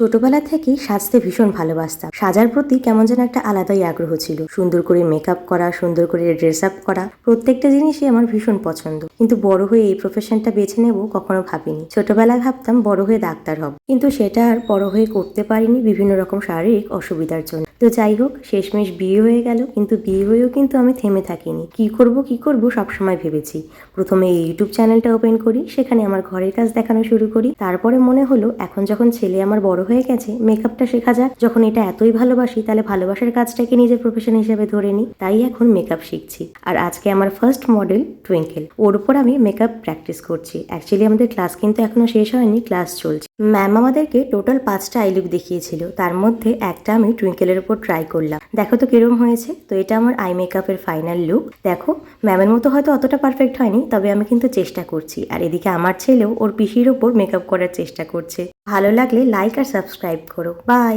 ছোটবেলা থেকেই সাজতে ভীষণ ভালোবাসতাম। সাজার প্রতি কেমন যেন একটা আলাদাই আগ্রহ ছিল। সুন্দর করে মেকআপ করা, সুন্দর করে ড্রেস আপ করা, প্রত্যেকটা জিনিসই আমার ভীষণ পছন্দ। কিন্তু বড় হয়ে এই প্রফেশনটা বেছে নেব কখনো ভাবিনি। ছোটবেলায় ভাবতাম বড় হয়ে ডাক্তার হব। কিন্তু সেটা আর বড় হয়ে করতে পারিনি বিভিন্ন রকম শারীরিক অসুবিধার জন্য। তো যাই হোক, শেষমেশ বিয়ে হয়ে গেল। কিন্তু বিয়ে হয়েও কিন্তু আমি থেমে থাকিনি। কি করব কি করব, সবসময় ভেবেছি। প্রথমে ইউটিউব চ্যানেলটা ওপেন করি, সেখানে আমার ঘরের কাজ দেখানো শুরু করি। তারপরে মনে হলো, এখন যখন ছেলে আমার বড় হয়ে গেছে মেকআপটা শেখা যাক। যখন এটা এতই ভালোবাসি, তাহলে ভালোবাসার কাজটাকে নিজের প্রফেশন হিসেবে ধরে নিই। তাই এখন মেকআপ শিখছি। আর আজকে আমার ফার্স্ট মডেল টুইঙ্কেল ওর উপর আমি মেকআপ প্র্যাকটিস করছি। অ্যাকচুয়ালি আমাদের ক্লাস কিন্তু এখনও শেষ হয়নি ক্লাস চলছে। ম্যাম আমাদেরকে টোটাল পাঁচটা আই লুক দেখিয়েছিল। তার মধ্যে একটা আমি টুইঙ্কেলের ট্রাই করলাম। দেখো তো কিরম হয়েছে। তো এটা আমার আই মেকআপের ফাইনাল লুক দেখো ম্যামের মতো হয়তো অতটা পারফেক্ট হয়নি, তবে আমি কিন্তু চেষ্টা করছি। আর এদিকে আমার ছেলেও ওর পিসির ওপর মেকআপ করার চেষ্টা করছে। ভালো লাগলে লাইক আর সাবস্ক্রাইব করো। বাই